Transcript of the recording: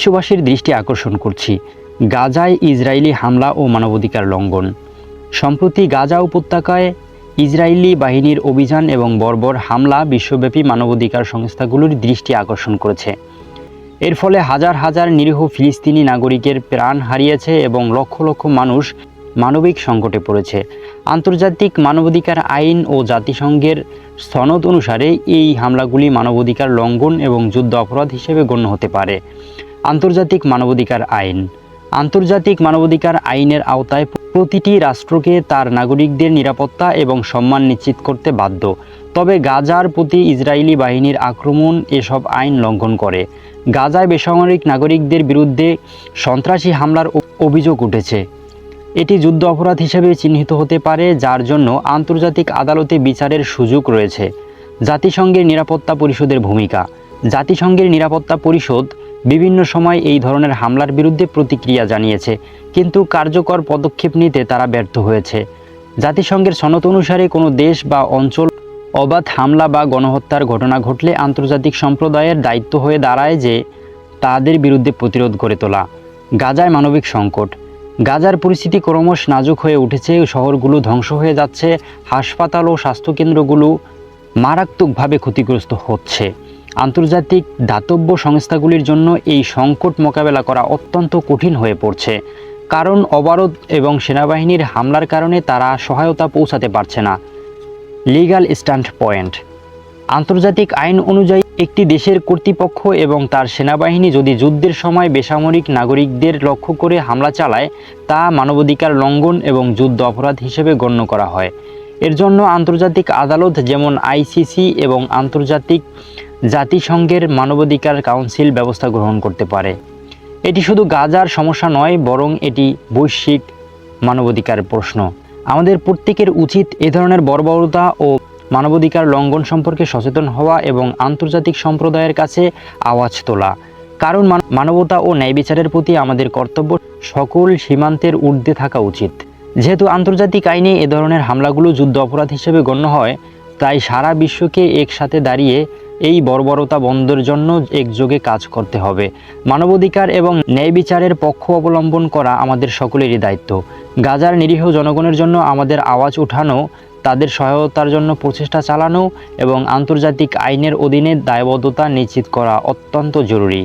বিশ্ববাসীর দৃষ্টি আকর্ষণ করছি। গাজায় ইসরায়েলি হামলা ও মানবাধিকার লঙ্ঘন। সম্প্রতি গাজা উপত্যকায় ইসরায়েলি বাহিনীর অভিযান এবং বর্বর হামলা বিশ্বব্যাপী মানবাধিকার সংস্থাগুলোর দৃষ্টি আকর্ষণ করেছে। এর ফলে হাজার হাজার নিরীহ ফিলিস্তিনি নাগরিকের প্রাণ হারিয়েছে এবং লক্ষ লক্ষ মানুষ মানবিক সংকটে পড়েছে। আন্তর্জাতিক মানবাধিকার আইন ও জাতিসংঘের সনদ অনুসারে এই হামলাগুলি মানবাধিকার লঙ্ঘন এবং যুদ্ধ অপরাধ হিসেবে গণ্য হতে পারে। আন্তর্জাতিক মানবাধিকার আইন। আন্তর্জাতিক মানবাধিকার আইনের আওতায় প্রতিটি রাষ্ট্রকে তার নাগরিকদের নিরাপত্তা এবং সম্মান নিশ্চিত করতে বাধ্য। তবে গাজার প্রতি ইসরায়েলি বাহিনীর আক্রমণ এসব আইন লঙ্ঘন করে। গাজায় বেসামরিক নাগরিকদের বিরুদ্ধে সন্ত্রাসী হামলার অভিযোগ উঠেছে। এটি যুদ্ধ অপরাধ হিসেবে চিহ্নিত হতে পারে, যার জন্য আন্তর্জাতিক আদালতে বিচারের সুযোগ রয়েছে। জাতিসংঘের নিরাপত্তা পরিষদের ভূমিকা। জাতিসংঘের নিরাপত্তা পরিষদ বিভিন্ন সময় এই ধরনের হামলার বিরুদ্ধে প্রতিক্রিয়া জানিয়েছে, কিন্তু কার্যকর পদক্ষেপ নিতে তারা ব্যর্থ হয়েছে। জাতিসংঘের সনদ অনুসারে কোনো দেশ বা অঞ্চল অবাধ হামলা বা গণহত্যার ঘটনা ঘটলে আন্তর্জাতিক সম্প্রদায়ের দায়িত্ব হয়ে দাঁড়ায় যে তাদের বিরুদ্ধে প্রতিরোধ গড়ে তোলা। গাজায় মানবিক সংকট। গাজার পরিস্থিতি ক্রমশ নাজুক হয়ে উঠেছে, শহরগুলো ধ্বংস হয়ে যাচ্ছে, হাসপাতাল ও স্বাস্থ্যকেন্দ্রগুলো মারাত্মকভাবে ক্ষতিগ্রস্ত হচ্ছে। আন্তর্জাতিক দাতব্য সংস্থাগুলির জন্য এই সংকট মোকাবেলা করা অত্যন্ত কঠিন হয়ে পড়ছে। কারণ অবরোধ এবং সেনাবাহিনীর হামলার কারণে তারা সহায়তা পৌঁছাতে পারছে না। Legal standpoint. আন্তর্জাতিক আইন অনুযায়ী একটি দেশের কর্তৃপক্ষ এবং তার সেনাবাহিনী যদি যুদ্ধের সময় বেসামরিক নাগরিকদের লক্ষ্য করে হামলা চালায়, তা মানবাধিকার লঙ্ঘন এবং যুদ্ধ অপরাধ হিসেবে গণ্য করা হয়। এর জন্য আন্তর্জাতিক আদালত যেমন আইসিসি এবং আন্তর্জাতিক জাতিসংঘের মানবাধিকার কাউন্সিল ব্যবস্থা গ্রহণ করতে পারে। এটি শুধু গাজার সমস্যা নয়, বরং এটি বৈশ্বিক মানবাধিকার প্রশ্ন। আমাদের প্রত্যেকের উচিত এ ধরনের বর্বরতা ও মানবাধিকার লঙ্ঘন সম্পর্কে সচেতন হওয়া এবং আন্তর্জাতিক সম্প্রদায়ের কাছে আওয়াজ তোলা। কারণ মান- মানবতা ও ন্যায় বিচারের প্রতি আমাদের কর্তব্য সকল সীমান্তের ঊর্ধ্বে থাকা উচিত। যেহেতু আন্তর্জাতিক আইনে এ ধরনের হামলাগুলো যুদ্ধ অপরাধ হিসেবে গণ্য হয়, তাই সারা বিশ্বকে একসাথে দাঁড়িয়ে এই বর্বরতা বন্ধের জন্য একযোগে কাজ করতে হবে। মানবাধিকার এবং ন্যায় বিচারের পক্ষ অবলম্বন করা আমাদের সকলেরই দায়িত্ব। গাজার নিরীহ জনগণের জন্য আমাদের আওয়াজ উঠানো, তাদের সহায়তার জন্য প্রচেষ্টা চালানো এবং আন্তর্জাতিক আইনের অধীনে দায়বদ্ধতা নিশ্চিত করা অত্যন্ত জরুরি।